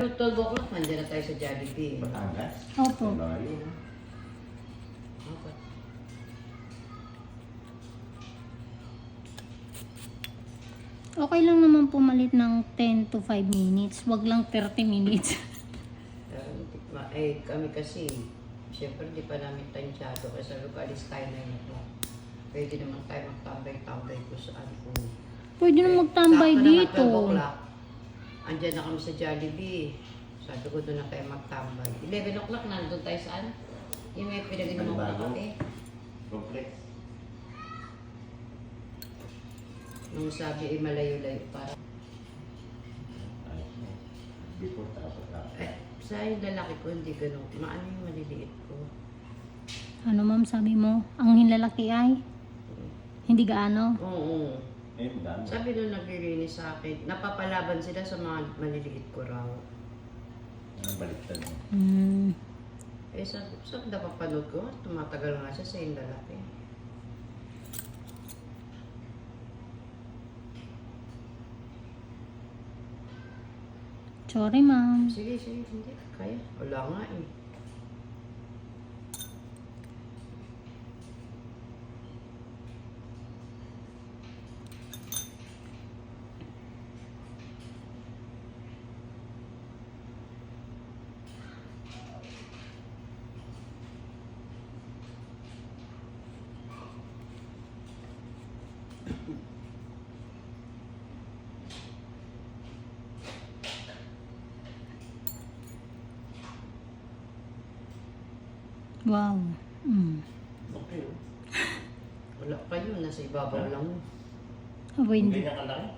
Pero 12 o'clock, nandiyan na tayo sa Jollibee. Batangas? Opo. Layo. Okay. Okay lang naman pumalit ng 10 to 5 minutes. Wag lang 30 minutes. Eh, kami kasi, siyempre di pa namin tansyado. Kasi sabi ko, alis tayo na yun. Pwede naman tayo magtambay-tambay ko saan kung... Pwede na magtambay Sakto naman, dito. 12 o'clock. Andyan na kami sa Jollibee. Sabi ko doon na tayo magtambay. 11 o'clock, nandun tayo saan? Yung may pinag-inom ko na kape. Complex. Nung sabi, eh, malayo-layo para. Before tapos. Eh, sa yung lalaki ko, hindi ganun. Maano yung maliliit ko. Ano ma'am sabi mo? Ang hinlalaki ay? Hindi gaano? Oo. Eh, madami. Sabi nung naglilinis sa akin, napapalaban sila sa mga maliliit ko raw. Ang baliktad mo. Hmm. Eh, sabi, sabi napapanood ko, tumatagal nga siya sa yung lalaki. Sorry ma'am. Sige, sige, hindi. Kaya. Wala nga eh. Wow. Hmm. Okay. Wala pa yun. Nasa ibabaw lang yun. Aba, hindi. Hindi niya kalaki.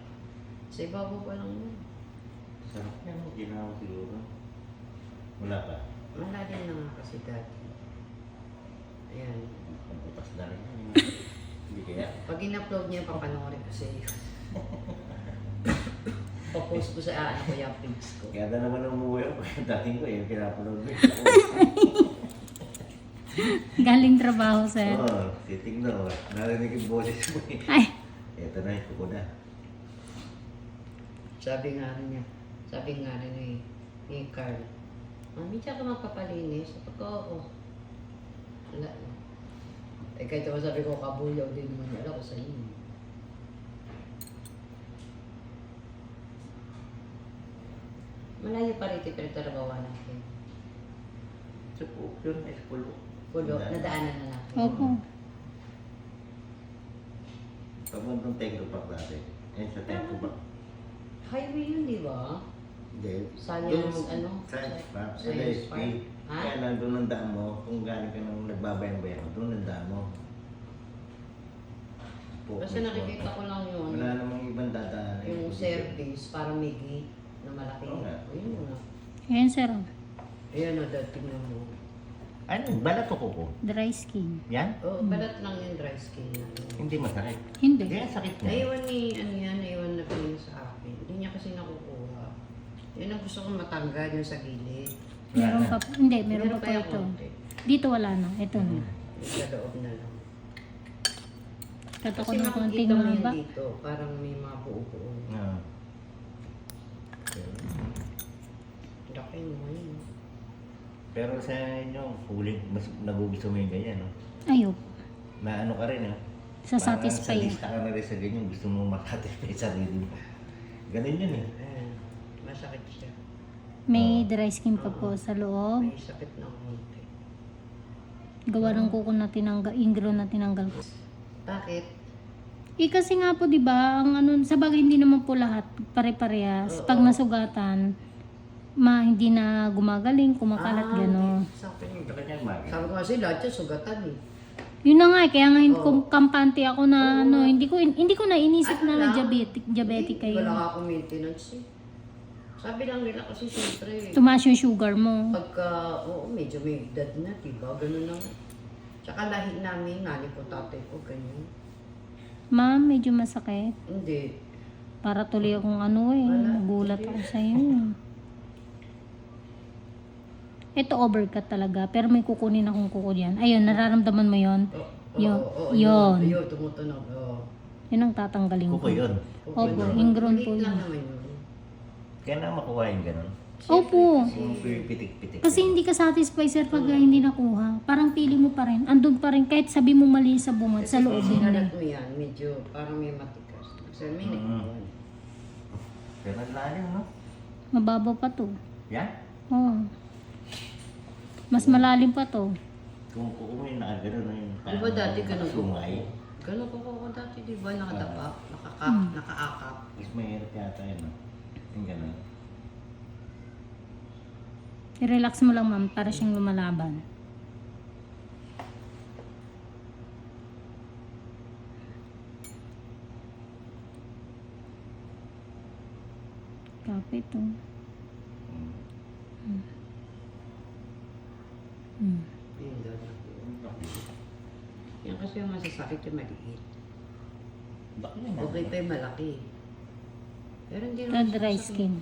Sa ibabaw pa lang yun. Sarap yan. oh. Ginawa siguro. Wala pa. Malalim na nga kasi dati. Ayan. Pamputas na rin. yan. Hindi kaya. Pag in-upload niya, papanoorin ko sa iyo. Papost ko sa ano ko yung pics ko. Kaya na naman umuwi ako. Dating ko eh. Pinapanood mo. Galing trabaho, sir. Oo. Titignan ko. Narinig yung boses mo eh. Ay, Ito na. Kuko na. Sabi nga rin niya, sabi nga rin ni, ni Carl, Mami, tsaka ka magpapalinis. Sabi ko, oo. Wala. Eh, kahit ako sabi ko, kabulaw din naman niya. Alam ko sa inyo. Malayo pa rin ito pinagtrabawan natin. Sa po. Yun. Ay, sa pulo. Pulo, nadaanan na natin. opo. Pagmundong Tengo Park dati. Eh, sa Tengo Park. Highway yun, di ba? Hindi. Science, Doon- ano? Science Park. Sa Science. Park. Ha? Kaya nandun ang daan mo. Kung galing ka nang nagbabayang-bayang, doon ang daan mo. Po- Kasi mismo. nakikita ko lang yun. Wala namang ibang dadaan. Yung service, parang may gate na malaki. Oo nga. O, yun nga. Ayan, sir. Ayan o, dahil tingnan mo. Ano? Balat o kuko? Dry skin. Yan? Oo, balat lang yung dry skin na. Hindi masakit. Hindi. Kaya sakit na. Naiwan ni, ano yan, naiwan na pinili sa akin. Hindi niya kasi nakukuha. Yun ang gusto kong matanggal yung sa gilid. Meron pa, hindi, meron pa po yung ito. konti. Dito wala na. Ito na. Yung sa loob na lang. Kato ko Kasi ng konting makikita mo dito, parang may mga buo-buo. Oo. Laki mo yun. Pero sa inyo, huli, mas nagugusto mo yung ganyan, no? Ayop. Na ano ka rin, no? Sa Parang satisfy. Sa lista ka na rin sa ganyan, gusto mo makatify sa sarili mo. Ganun yun, eh. Ayan. Masakit siya. May dry skin pa po sa loob. May sakit na konti. Gawa ng kuko na tinanggal, ingro na tinanggal ko. Bakit? Eh kasi nga po 'di ba, ang ano sa bagay hindi naman po lahat pare-parehas. Pag nasugatan, ma hindi na gumagaling, kumakalat Ah, gano'n. Sabi ko kasi lahat yan sugatan eh. Yun na nga, eh, kaya nga ko kampante ako na Oo. ano, hindi ko hindi ko na inisip Ano na lang? diabetic, diabetic kayo. Wala ka akong maintenance eh. Sabi lang nila kasi siyempre, Tumaas yung sugar mo. pagka, oo, medyo may edad na, diba? Ganun lang. Tsaka lahi namin, nani ko, tatay ko, ganyan. Ma'am, medyo masakit. Hindi. Para tuloy akong ano eh, Wala. nagulat ako sa iyo. Ito overcut talaga, pero may kukunin akong kuko diyan. Ayun, nararamdaman mo 'yon. Oh, Yun. oo, oo, Yun. Ayun, tumutunog. Oo. Yun ang tatanggalin Kuko ko. yun. Opo, Maliit po yun. naman yun. Kaya na makuha yung ganun. Opo. Yung pitik-pitik. Kasi hindi ka satisfied sir pag hindi nakuha. Parang pili mo pa rin. Andun pa rin kahit sabi mo mali sa bungad, sa loob Kasi hindi. sinalat mo yan, medyo parang may matikas. Kasi may Mm. nagkawan. Pero lalim, no? Mababaw pa to. Yan. Oo. Mas malalim pa to. Kung kukumin na gano'n na yung Di ba dati ganun ko? sungay. Ganun ko ako dati, di ba? Nakadapa, nakaka, Hmm. nakaakap. Mas mahirap yata yun, no? Yung gano'n. I-relax mo lang ma'am para siyang lumalaban. Kapit to. Mm. Hmm. Yun daw. Yan kasi yung masasakit yung maliit. Yun, no? Okay pa yung malaki. Pero hindi naman dry sasakit. skin.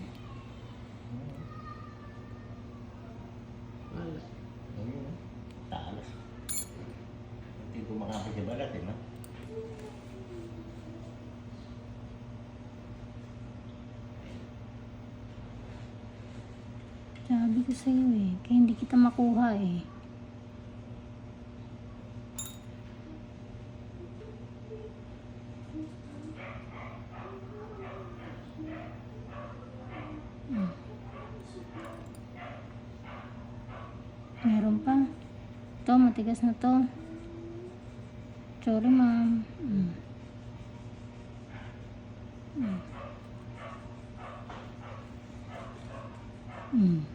Wala. Ayun, no? Talas. Hindi kumakapit sa balat, eh, no? Sabi ko sa'yo eh, kaya hindi kita makuha eh. Meron pa. Ito, matigas na to. Sorry, ma'am. Mm. Mm. Mm.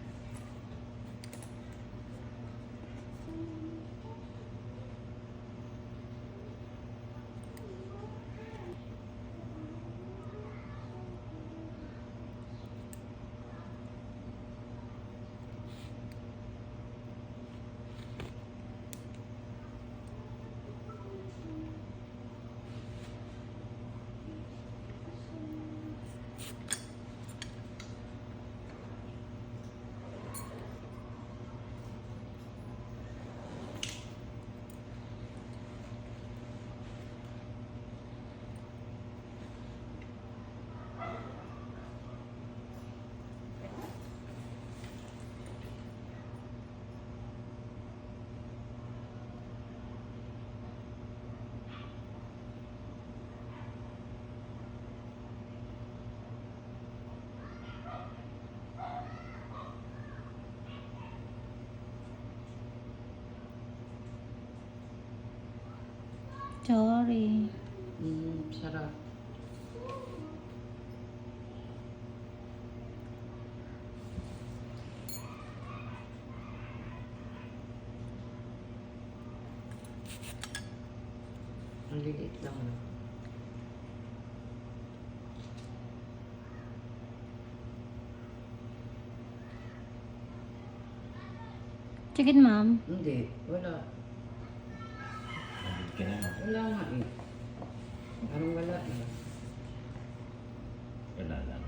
Sorry. Mm, sarap. Ang lilit lang. No? Check it, ma'am. Hindi, wala. Nandit ka na, no? Wala nga eh. Parang wala eh. Wala lang.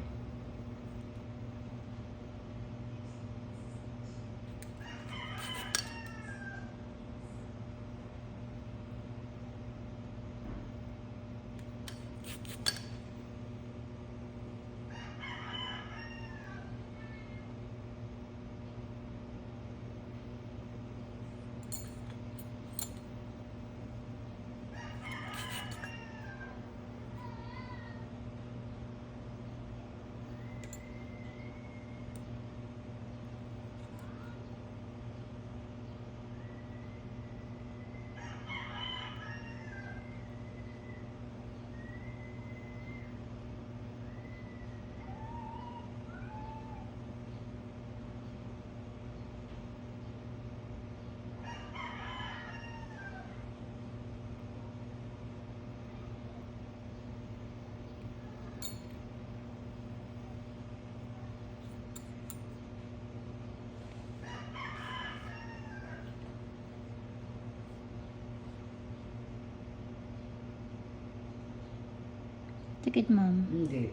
Check it, ma'am. Hindi.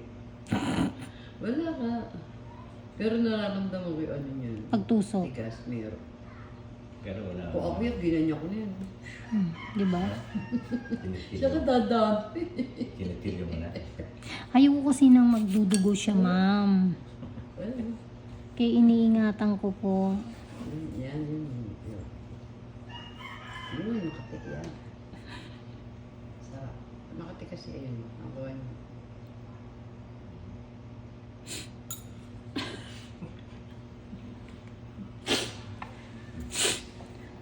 Wala nga. Pero nararamdaman ko yung ano niyan. Pagtusok. Tigas, meron. Pero wala. Kung ako yan, ginanya ko na yan. Hmm, di ba? Siya ka dadami. Kinitilyo mo na. Ayoko kasi nang magdudugo siya, ma'am. Wala. Kaya iniingatan ko po. Yun, yan, yun. Yun, yan. Sarap. Makati kasi yun. Ang gawa niya.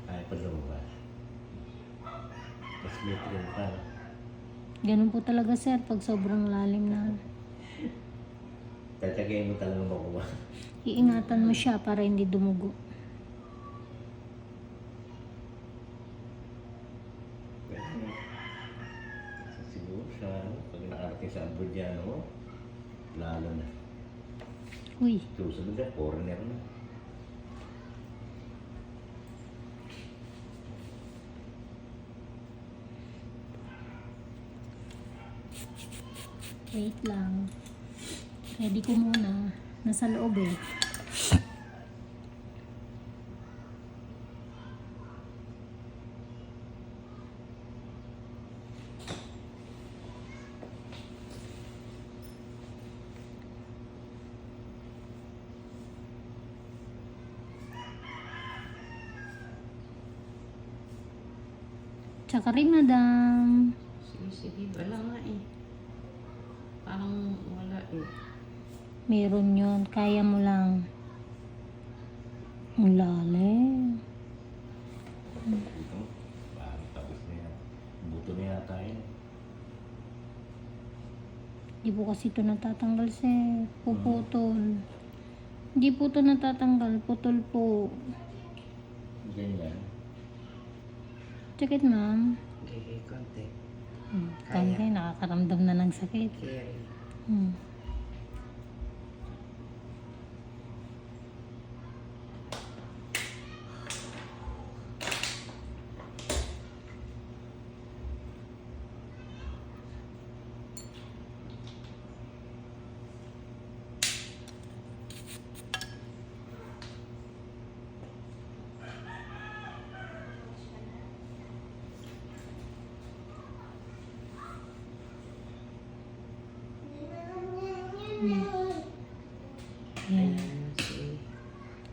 Ay, pa lumabas. Pa. Ganun po talaga sir pag sobrang lalim na. Tatagayin mo talaga makuha. Iingatan mo siya para hindi dumugo. Siguro sa ano, pag nakarating sa abroad yan, ano, lalo na. Uy, Susunod na, foreigner na. Wait lang. Ready ko muna. Nasa loob eh. Tsaka rin, madam. Sige, sige. Wala nga eh. Parang wala eh. Meron yun. Kaya mo lang. Ang lalim. Ito, parang tapos na yan. Buto na yata yun. Hindi po kasi ito natatanggal, sir. Puputol. Hindi po ito natatanggal. Putol po. Ganyan. Check it, ma'am. Okay, konti. Hmm. Kaya. Kaya nakakaramdam na ng sakit. Carry. Hmm.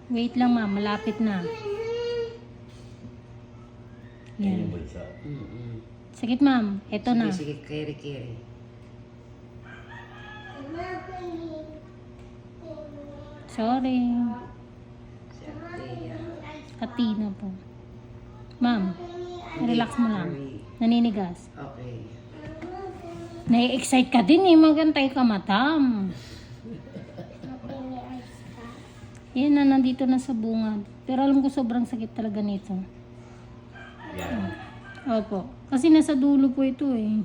Wait lang, ma'am. Malapit na. Yan yung bulsa. Mm-mm. Sakit, ma'am. Ito sige, na. Sige, carry, carry. Sorry. Si Artea. Katina po. Ma'am, relax mo lang. Naninigas. Okay. Nai-excite ka din eh. Magantay ka, matam. Yan na, nandito na sa bungad. Pero alam ko sobrang sakit talaga nito. Yan. Opo. Kasi nasa dulo po ito eh.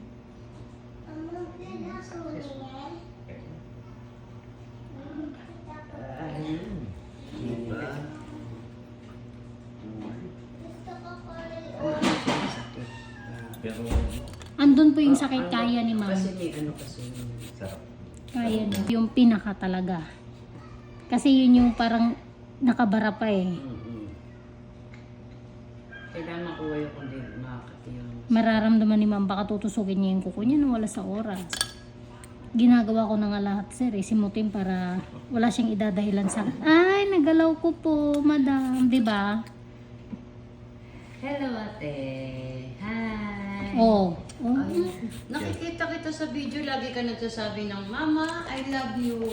Pero Andun po yung sakit kaya ni ma'am. Kasi may ano kasi sarap. Kaya niya. Yung pinaka talaga. Kasi yun yung parang nakabara pa eh. Mm-mm. Kailangan makuha yung kundi makakati yung... Mararamdaman ni ma'am baka tutusukin niya yung kuko niya nang wala sa oras. Ginagawa ko na nga lahat sir eh, simutin para wala siyang idadahilan sa Ay, nagalaw ko po, madam. 'Di ba? Hello, ate. Hi. Oh. oh. Ay, nakikita kita sa video, lagi ka nagsasabi ng, Mama, I love you.